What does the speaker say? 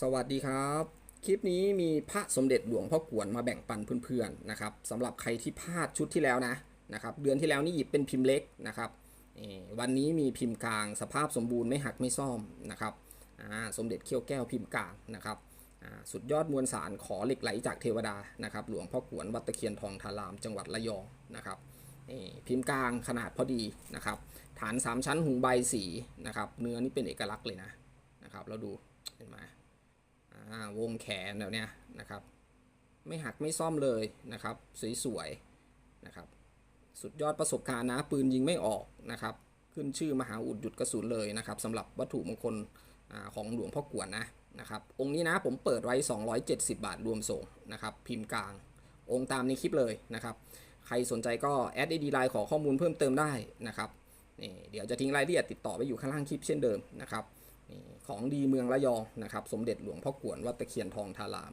สวัสดีครับ คลิปนี้มีพระสมเด็จหลวงพ่อกวนมาแบ่งปันเพื่อนๆนะครับสำหรับใครที่พลาดชุดที่แล้วนะนะครับเดือนที่แล้วนี่หยิบเป็นพิมพ์เล็กนะครับวันนี้มีพิมพ์กลางสภาพสมบูรณ์ไม่หักไม่ซ่อมนะครับสมเด็จเขี้ยวแก้วพิมพ์กลางนะครับสุดยอดมวลสารขอเหล็กไหลจากเทวดานะครับหลวงพ่อกวนวัดตะเคียนทองทาราม จังหวัดระยองนะครับพิมพ์กลางขนาดพอดีนะครับฐาน 3 ชั้นหุงใบสีนะครับเนื้อนี่เป็นเอกลักษณ์เลยนะนะครับเราดูเห็นไหมา วงแขนแบบเนี้ยนะครับ ไม่หักไม่ซ่อมเลยนะครับ สวยๆนะครับ สุดยอดประสบการณ์นะ ปืนยิงไม่ออกนะครับ ขึ้นชื่อมหาอุดหยุดกระสุนเลยนะครับสำหรับวัตถุมงคลอของหลวงพ่อกวนนะนะครับ องค์นี้นะผมเปิดไว้ 270 บาทรวมส่งนะครับ พิมพ์กลาง องค์ตามในคลิปเลยนะครับ ใครสนใจก็แอดไอดีไลน์ขอข้อมูลเพิ่มเติมได้นะครับนี่เดี๋ยวจะทิ้งรายละเอียดติดต่อไว้อยู่ข้างล่างคลิปเช่นเดิมนะครับ ของดีเมืองระยองนะครับ สมเด็จหลวงพ่อกวนวัดตะเคียนทองทาราม